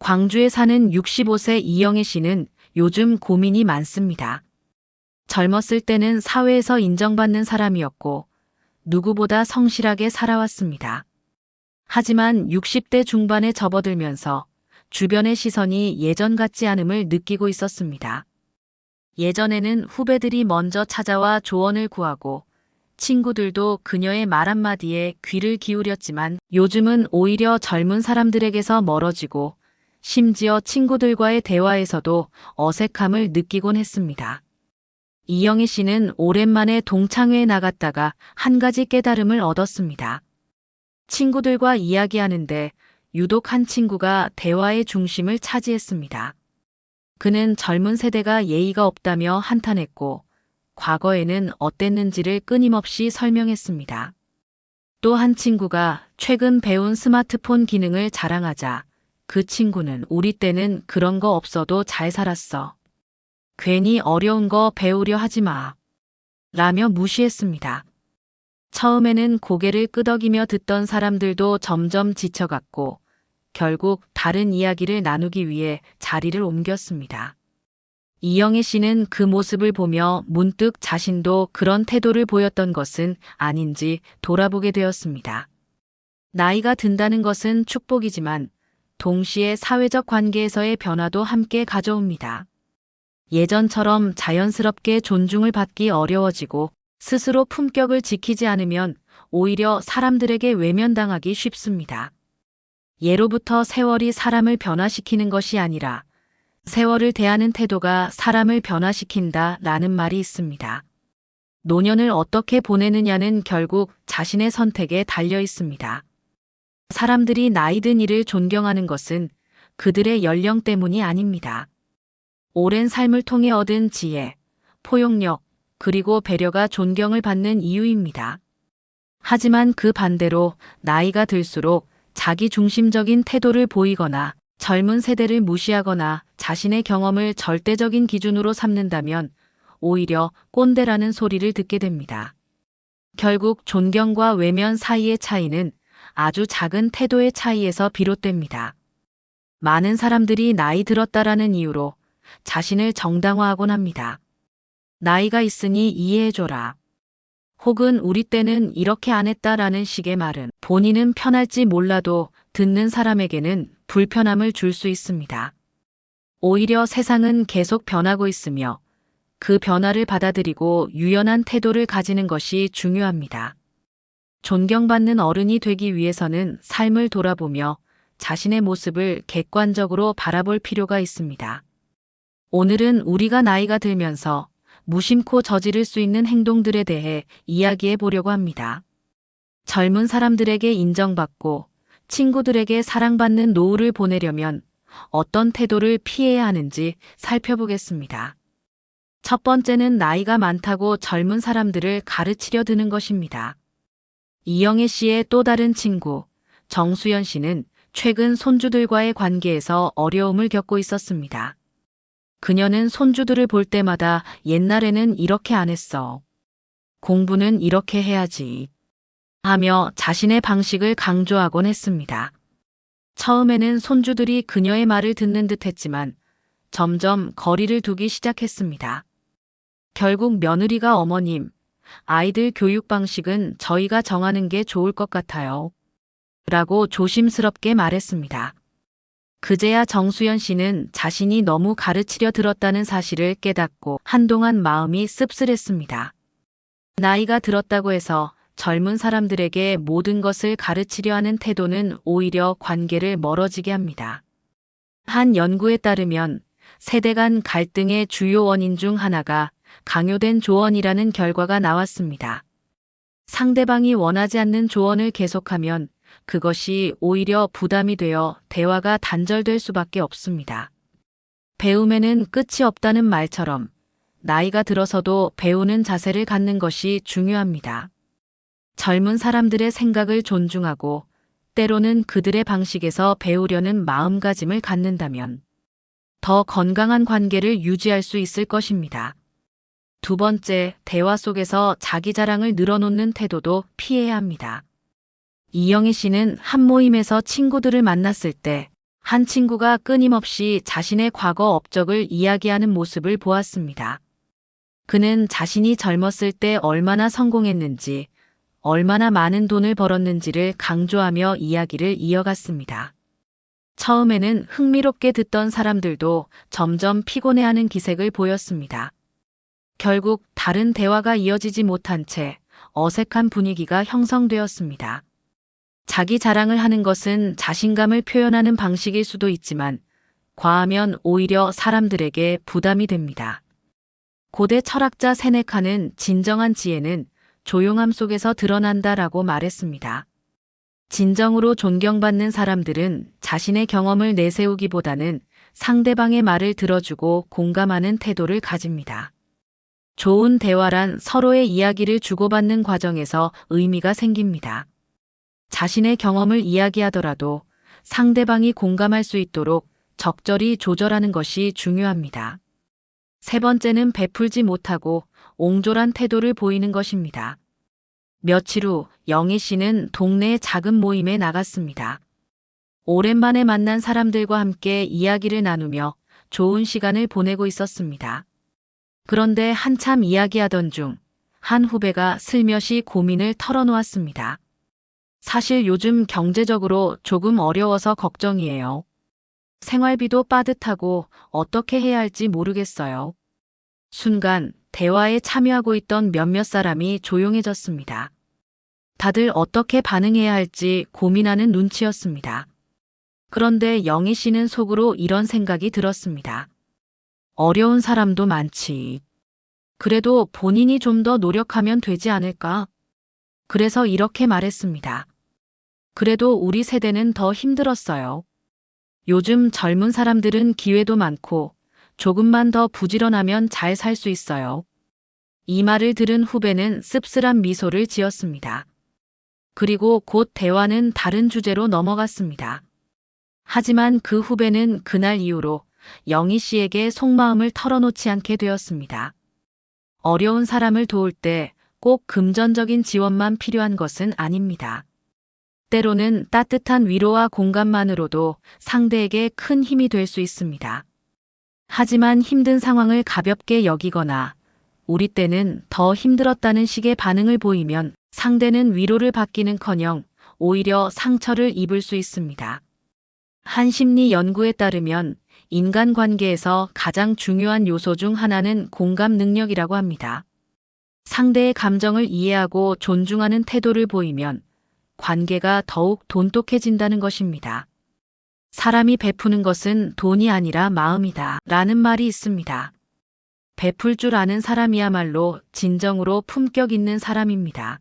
광주에 사는 65세 이영애 씨는 요즘 고민이 많습니다. 젊었을 때는 사회에서 인정받는 사람이었고 누구보다 성실하게 살아왔습니다. 하지만 60대 중반에 접어들면서 주변의 시선이 예전 같지 않음을 느끼고 있었습니다. 예전에는 후배들이 먼저 찾아와 조언을 구하고 친구들도 그녀의 말 한마디에 귀를 기울였지만 요즘은 오히려 젊은 사람들에게서 멀어지고 심지어 친구들과의 대화에서도 어색함을 느끼곤 했습니다. 이영희 씨는 오랜만에 동창회에 나갔다가 한 가지 깨달음을 얻었습니다. 친구들과 이야기하는데 유독 한 친구가 대화의 중심을 차지했습니다. 그는 젊은 세대가 예의가 없다며 한탄했고 과거에는 어땠는지를 끊임없이 설명했습니다. 또 한 친구가 최근 배운 스마트폰 기능을 자랑하자 그 친구는 우리 때는 그런 거 없어도 잘 살았어. 괜히 어려운 거 배우려 하지 마. 라며 무시했습니다. 처음에는 고개를 끄덕이며 듣던 사람들도 점점 지쳐갔고 결국 다른 이야기를 나누기 위해 자리를 옮겼습니다. 이영애 씨는 그 모습을 보며 문득 자신도 그런 태도를 보였던 것은 아닌지 돌아보게 되었습니다. 나이가 든다는 것은 축복이지만 동시에 사회적 관계에서의 변화도 함께 가져옵니다. 예전처럼 자연스럽게 존중을 받기 어려워지고 스스로 품격을 지키지 않으면 오히려 사람들에게 외면당하기 쉽습니다. 예로부터 세월이 사람을 변화시키는 것이 아니라 세월을 대하는 태도가 사람을 변화시킨다 라는 말이 있습니다. 노년을 어떻게 보내느냐는 결국 자신의 선택에 달려 있습니다. 사람들이 나이든 이를 존경하는 것은 그들의 연령 때문이 아닙니다. 오랜 삶을 통해 얻은 지혜, 포용력, 그리고 배려가 존경을 받는 이유입니다. 하지만 그 반대로 나이가 들수록 자기 중심적인 태도를 보이거나 젊은 세대를 무시하거나 자신의 경험을 절대적인 기준으로 삼는다면 오히려 꼰대라는 소리를 듣게 됩니다. 결국 존경과 외면 사이의 차이는 아주 작은 태도의 차이에서 비롯됩니다. 많은 사람들이 나이 들었다라는 이유로 자신을 정당화하곤 합니다. 나이가 있으니 이해해줘라. 혹은 우리 때는 이렇게 안 했다라는 식의 말은 본인은 편할지 몰라도 듣는 사람에게는 불편함을 줄 수 있습니다. 오히려 세상은 계속 변하고 있으며 그 변화를 받아들이고 유연한 태도를 가지는 것이 중요합니다. 존경받는 어른이 되기 위해서는 삶을 돌아보며 자신의 모습을 객관적으로 바라볼 필요가 있습니다. 오늘은 우리가 나이가 들면서 무심코 저지를 수 있는 행동들에 대해 이야기해 보려고 합니다. 젊은 사람들에게 인정받고 친구들에게 사랑받는 노후를 보내려면 어떤 태도를 피해야 하는지 살펴보겠습니다. 첫 번째는 나이가 많다고 젊은 사람들을 가르치려 드는 것입니다. 이영애 씨의 또 다른 친구, 정수연 씨는 최근 손주들과의 관계에서 어려움을 겪고 있었습니다. 그녀는 손주들을 볼 때마다 옛날에는 이렇게 안 했어. 공부는 이렇게 해야지. 하며 자신의 방식을 강조하곤 했습니다. 처음에는 손주들이 그녀의 말을 듣는 듯 했지만 점점 거리를 두기 시작했습니다. 결국 며느리가 어머님, 아이들 교육 방식은 저희가 정하는 게 좋을 것 같아요. 라고 조심스럽게 말했습니다. 그제야 정수연 씨는 자신이 너무 가르치려 들었다는 사실을 깨닫고 한동안 마음이 씁쓸했습니다. 나이가 들었다고 해서 젊은 사람들에게 모든 것을 가르치려 하는 태도는 오히려 관계를 멀어지게 합니다. 한 연구에 따르면 세대 간 갈등의 주요 원인 중 하나가 강요된 조언이라는 결과가 나왔습니다. 상대방이 원하지 않는 조언을 계속하면 그것이 오히려 부담이 되어 대화가 단절될 수밖에 없습니다. 배움에는 끝이 없다는 말처럼 나이가 들어서도 배우는 자세를 갖는 것이 중요합니다. 젊은 사람들의 생각을 존중하고 때로는 그들의 방식에서 배우려는 마음가짐을 갖는다면 더 건강한 관계를 유지할 수 있을 것입니다. 두 번째, 대화 속에서 자기 자랑을 늘어놓는 태도도 피해야 합니다. 이영희 씨는 한 모임에서 친구들을 만났을 때 한 친구가 끊임없이 자신의 과거 업적을 이야기하는 모습을 보았습니다. 그는 자신이 젊었을 때 얼마나 성공했는지, 얼마나 많은 돈을 벌었는지를 강조하며 이야기를 이어갔습니다. 처음에는 흥미롭게 듣던 사람들도 점점 피곤해하는 기색을 보였습니다. 결국 다른 대화가 이어지지 못한 채 어색한 분위기가 형성되었습니다. 자기 자랑을 하는 것은 자신감을 표현하는 방식일 수도 있지만 과하면 오히려 사람들에게 부담이 됩니다. 고대 철학자 세네카는 진정한 지혜는 조용함 속에서 드러난다라고 말했습니다. 진정으로 존경받는 사람들은 자신의 경험을 내세우기보다는 상대방의 말을 들어주고 공감하는 태도를 가집니다. 좋은 대화란 서로의 이야기를 주고받는 과정에서 의미가 생깁니다. 자신의 경험을 이야기하더라도 상대방이 공감할 수 있도록 적절히 조절하는 것이 중요합니다. 세 번째는 베풀지 못하고 옹졸한 태도를 보이는 것입니다. 며칠 후 영희 씨는 동네의 작은 모임에 나갔습니다. 오랜만에 만난 사람들과 함께 이야기를 나누며 좋은 시간을 보내고 있었습니다. 그런데 한참 이야기하던 중 한 후배가 슬며시 고민을 털어놓았습니다. 사실 요즘 경제적으로 조금 어려워서 걱정이에요. 생활비도 빠듯하고 어떻게 해야 할지 모르겠어요. 순간 대화에 참여하고 있던 몇몇 사람이 조용해졌습니다. 다들 어떻게 반응해야 할지 고민하는 눈치였습니다. 그런데 영희 씨는 속으로 이런 생각이 들었습니다. 어려운 사람도 많지. 그래도 본인이 좀 더 노력하면 되지 않을까? 그래서 이렇게 말했습니다. 그래도 우리 세대는 더 힘들었어요. 요즘 젊은 사람들은 기회도 많고 조금만 더 부지런하면 잘 살 수 있어요. 이 말을 들은 후배는 씁쓸한 미소를 지었습니다. 그리고 곧 대화는 다른 주제로 넘어갔습니다. 하지만 그 후배는 그날 이후로 영희 씨에게 속마음을 털어놓지 않게 되었습니다. 어려운 사람을 도울 때 꼭 금전적인 지원만 필요한 것은 아닙니다. 때로는 따뜻한 위로와 공감만으로도 상대에게 큰 힘이 될 수 있습니다. 하지만 힘든 상황을 가볍게 여기거나 우리 때는 더 힘들었다는 식의 반응을 보이면 상대는 위로를 받기는 커녕 오히려 상처를 입을 수 있습니다. 한 심리 연구에 따르면 인간관계에서 가장 중요한 요소 중 하나는 공감 능력이라고 합니다. 상대의 감정을 이해하고 존중하는 태도를 보이면 관계가 더욱 돈독해진다는 것입니다. 사람이 베푸는 것은 돈이 아니라 마음이다. 라는 말이 있습니다. 베풀 줄 아는 사람이야말로 진정으로 품격 있는 사람입니다.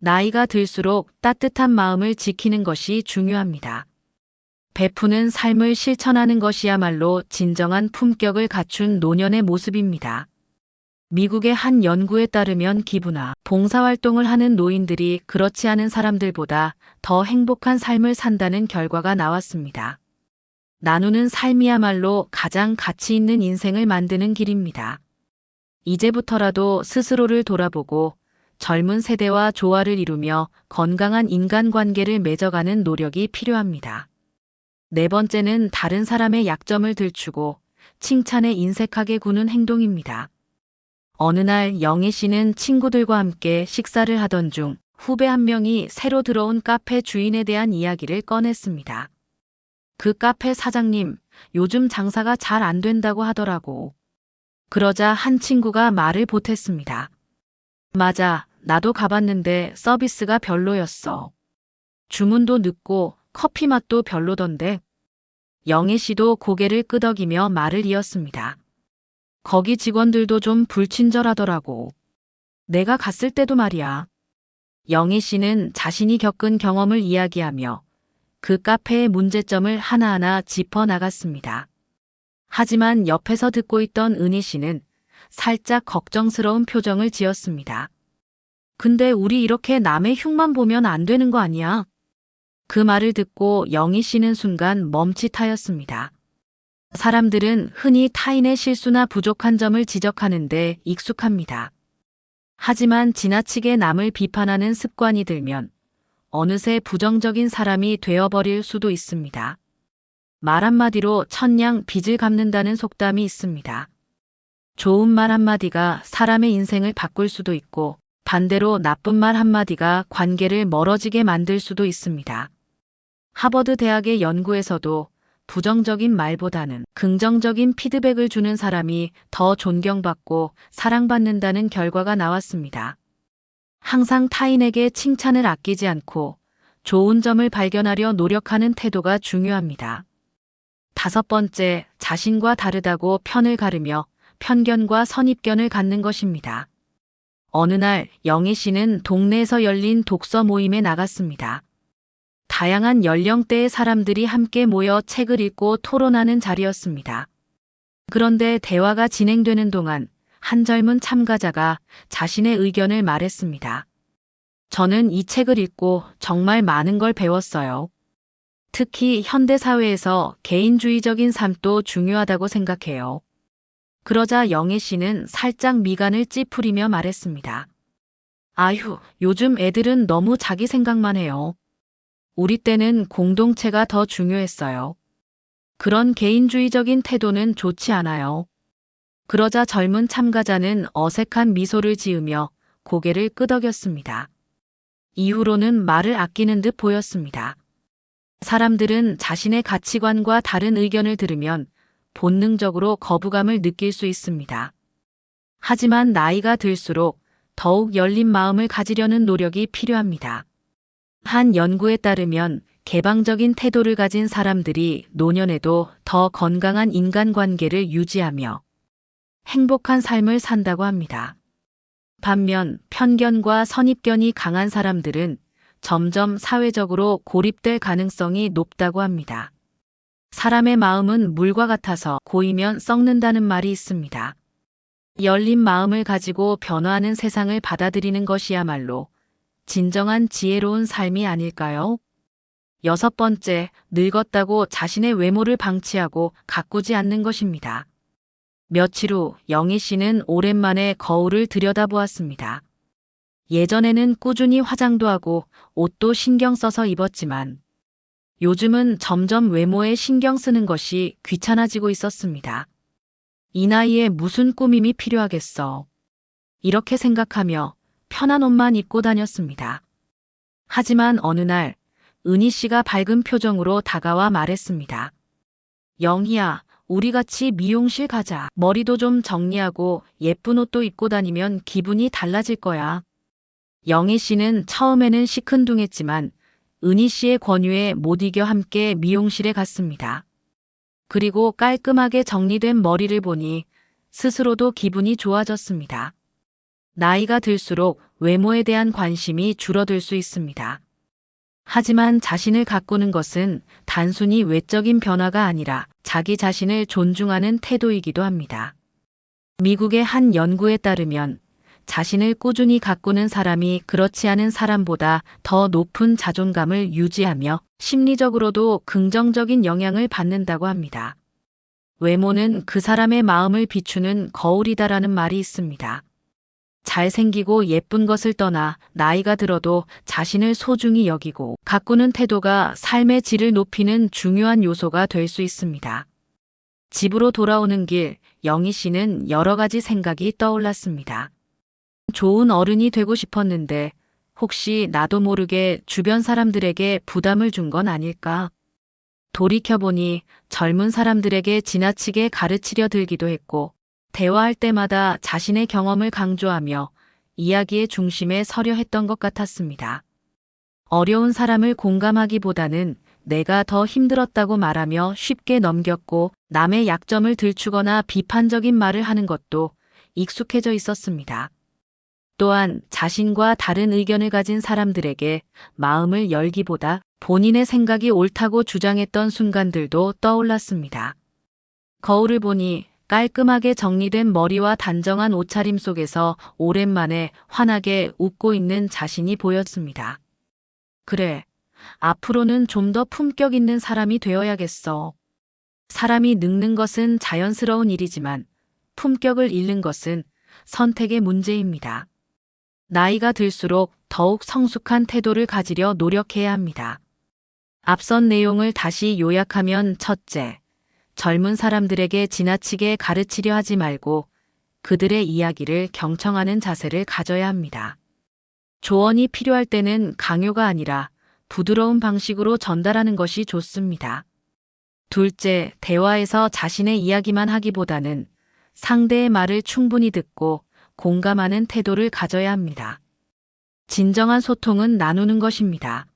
나이가 들수록 따뜻한 마음을 지키는 것이 중요합니다. 베푸는 삶을 실천하는 것이야말로 진정한 품격을 갖춘 노년의 모습입니다. 미국의 한 연구에 따르면 기부나 봉사활동을 하는 노인들이 그렇지 않은 사람들보다 더 행복한 삶을 산다는 결과가 나왔습니다. 나누는 삶이야말로 가장 가치 있는 인생을 만드는 길입니다. 이제부터라도 스스로를 돌아보고 젊은 세대와 조화를 이루며 건강한 인간관계를 맺어가는 노력이 필요합니다. 네 번째는 다른 사람의 약점을 들추고 칭찬에 인색하게 구는 행동입니다. 어느 날 영희 씨는 친구들과 함께 식사를 하던 중 후배 한 명이 새로 들어온 카페 주인에 대한 이야기를 꺼냈습니다. 그 카페 사장님, 요즘 장사가 잘 안 된다고 하더라고. 그러자 한 친구가 말을 보탰습니다. 맞아, 나도 가봤는데 서비스가 별로였어. 주문도 늦고 커피 맛도 별로던데. 영애 씨도 고개를 끄덕이며 말을 이었습니다. 거기 직원들도 좀 불친절하더라고. 내가 갔을 때도 말이야. 영애 씨는 자신이 겪은 경험을 이야기하며 그 카페의 문제점을 하나하나 짚어 나갔습니다. 하지만 옆에서 듣고 있던 은희 씨는 살짝 걱정스러운 표정을 지었습니다. 근데 우리 이렇게 남의 흉만 보면 안 되는 거 아니야? 그 말을 듣고 영희 씨는 순간 멈칫하였습니다. 사람들은 흔히 타인의 실수나 부족한 점을 지적하는데 익숙합니다. 하지만 지나치게 남을 비판하는 습관이 들면 어느새 부정적인 사람이 되어버릴 수도 있습니다. 말 한마디로 천냥 빚을 갚는다는 속담이 있습니다. 좋은 말 한마디가 사람의 인생을 바꿀 수도 있고 반대로 나쁜 말 한마디가 관계를 멀어지게 만들 수도 있습니다. 하버드 대학의 연구에서도 부정적인 말보다는 긍정적인 피드백을 주는 사람이 더 존경받고 사랑받는다는 결과가 나왔습니다. 항상 타인에게 칭찬을 아끼지 않고 좋은 점을 발견하려 노력하는 태도가 중요합니다. 다섯 번째, 자신과 다르다고 편을 가르며 편견과 선입견을 갖는 것입니다. 어느 날 영희 씨는 동네에서 열린 독서 모임에 나갔습니다. 다양한 연령대의 사람들이 함께 모여 책을 읽고 토론하는 자리였습니다. 그런데 대화가 진행되는 동안 한 젊은 참가자가 자신의 의견을 말했습니다. 저는 이 책을 읽고 정말 많은 걸 배웠어요. 특히 현대사회에서 개인주의적인 삶도 중요하다고 생각해요. 그러자 영애 씨는 살짝 미간을 찌푸리며 말했습니다. 아휴, 요즘 애들은 너무 자기 생각만 해요. 우리 때는 공동체가 더 중요했어요. 그런 개인주의적인 태도는 좋지 않아요. 그러자 젊은 참가자는 어색한 미소를 지으며 고개를 끄덕였습니다. 이후로는 말을 아끼는 듯 보였습니다. 사람들은 자신의 가치관과 다른 의견을 들으면 본능적으로 거부감을 느낄 수 있습니다. 하지만 나이가 들수록 더욱 열린 마음을 가지려는 노력이 필요합니다. 한 연구에 따르면 개방적인 태도를 가진 사람들이 노년에도 더 건강한 인간관계를 유지하며 행복한 삶을 산다고 합니다. 반면 편견과 선입견이 강한 사람들은 점점 사회적으로 고립될 가능성이 높다고 합니다. 사람의 마음은 물과 같아서 고이면 썩는다는 말이 있습니다. 열린 마음을 가지고 변화하는 세상을 받아들이는 것이야말로 진정한 지혜로운 삶이 아닐까요? 여섯 번째, 늙었다고 자신의 외모를 방치하고 가꾸지 않는 것입니다. 며칠 후 영희 씨는 오랜만에 거울을 들여다보았습니다. 예전에는 꾸준히 화장도 하고 옷도 신경 써서 입었지만 요즘은 점점 외모에 신경 쓰는 것이 귀찮아지고 있었습니다. 이 나이에 무슨 꾸밈이 필요하겠어. 이렇게 생각하며 편한 옷만 입고 다녔습니다. 하지만 어느 날 은희 씨가 밝은 표정으로 다가와 말했습니다. 영희야, 우리 같이 미용실 가자. 머리도 좀 정리하고 예쁜 옷도 입고 다니면 기분이 달라질 거야. 영희 씨는 처음에는 시큰둥했지만 은희 씨의 권유에 못 이겨 함께 미용실에 갔습니다. 그리고 깔끔하게 정리된 머리를 보니 스스로도 기분이 좋아졌습니다. 나이가 들수록 외모에 대한 관심이 줄어들 수 있습니다. 하지만 자신을 가꾸는 것은 단순히 외적인 변화가 아니라 자기 자신을 존중하는 태도이기도 합니다. 미국의 한 연구에 따르면 자신을 꾸준히 가꾸는 사람이 그렇지 않은 사람보다 더 높은 자존감을 유지하며 심리적으로도 긍정적인 영향을 받는다고 합니다. 외모는 그 사람의 마음을 비추는 거울이다라는 말이 있습니다. 잘생기고 예쁜 것을 떠나 나이가 들어도 자신을 소중히 여기고 가꾸는 태도가 삶의 질을 높이는 중요한 요소가 될 수 있습니다. 집으로 돌아오는 길, 영희 씨는 여러 가지 생각이 떠올랐습니다. 좋은 어른이 되고 싶었는데 혹시 나도 모르게 주변 사람들에게 부담을 준 건 아닐까? 돌이켜보니 젊은 사람들에게 지나치게 가르치려 들기도 했고 대화할 때마다 자신의 경험을 강조하며 이야기의 중심에 서려 했던 것 같았습니다. 어려운 사람을 공감하기보다는 내가 더 힘들었다고 말하며 쉽게 넘겼고 남의 약점을 들추거나 비판적인 말을 하는 것도 익숙해져 있었습니다. 또한 자신과 다른 의견을 가진 사람들에게 마음을 열기보다 본인의 생각이 옳다고 주장했던 순간들도 떠올랐습니다. 거울을 보니 깔끔하게 정리된 머리와 단정한 옷차림 속에서 오랜만에 환하게 웃고 있는 자신이 보였습니다. 그래, 앞으로는 좀 더 품격 있는 사람이 되어야겠어. 사람이 늙는 것은 자연스러운 일이지만 품격을 잃는 것은 선택의 문제입니다. 나이가 들수록 더욱 성숙한 태도를 가지려 노력해야 합니다. 앞선 내용을 다시 요약하면 첫째, 젊은 사람들에게 지나치게 가르치려 하지 말고 그들의 이야기를 경청하는 자세를 가져야 합니다. 조언이 필요할 때는 강요가 아니라 부드러운 방식으로 전달하는 것이 좋습니다. 둘째, 대화에서 자신의 이야기만 하기보다는 상대의 말을 충분히 듣고 공감하는 태도를 가져야 합니다. 진정한 소통은 나누는 것입니다.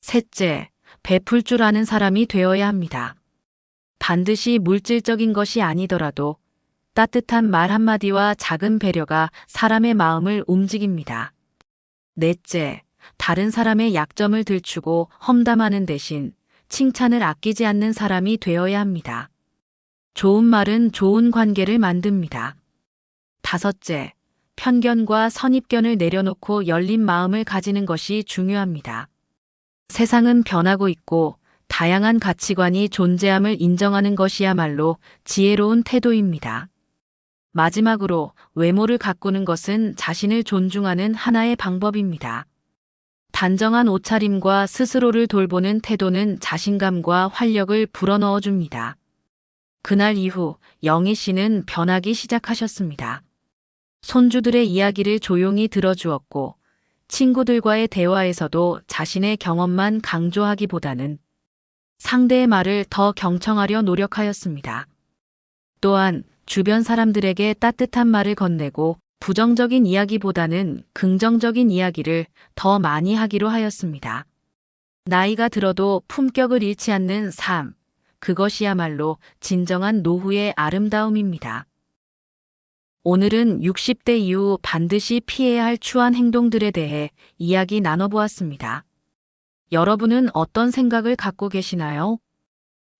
셋째, 베풀 줄 아는 사람이 되어야 합니다. 반드시 물질적인 것이 아니더라도 따뜻한 말 한마디와 작은 배려가 사람의 마음을 움직입니다. 넷째, 다른 사람의 약점을 들추고 험담하는 대신 칭찬을 아끼지 않는 사람이 되어야 합니다. 좋은 말은 좋은 관계를 만듭니다. 다섯째, 편견과 선입견을 내려놓고 열린 마음을 가지는 것이 중요합니다. 세상은 변하고 있고 다양한 가치관이 존재함을 인정하는 것이야말로 지혜로운 태도입니다. 마지막으로 외모를 가꾸는 것은 자신을 존중하는 하나의 방법입니다. 단정한 옷차림과 스스로를 돌보는 태도는 자신감과 활력을 불어넣어 줍니다. 그날 이후 영희 씨는 변하기 시작하셨습니다. 손주들의 이야기를 조용히 들어주었고 친구들과의 대화에서도 자신의 경험만 강조하기보다는 상대의 말을 더 경청하려 노력하였습니다. 또한 주변 사람들에게 따뜻한 말을 건네고 부정적인 이야기보다는 긍정적인 이야기를 더 많이 하기로 하였습니다. 나이가 들어도 품격을 잃지 않는 삶, 그것이야말로 진정한 노후의 아름다움입니다. 오늘은 60대 이후 반드시 피해야 할 추한 행동들에 대해 이야기 나눠보았습니다. 여러분은 어떤 생각을 갖고 계시나요?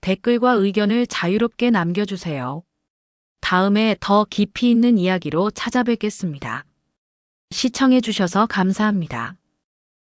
댓글과 의견을 자유롭게 남겨주세요. 다음에 더 깊이 있는 이야기로 찾아뵙겠습니다. 시청해주셔서 감사합니다.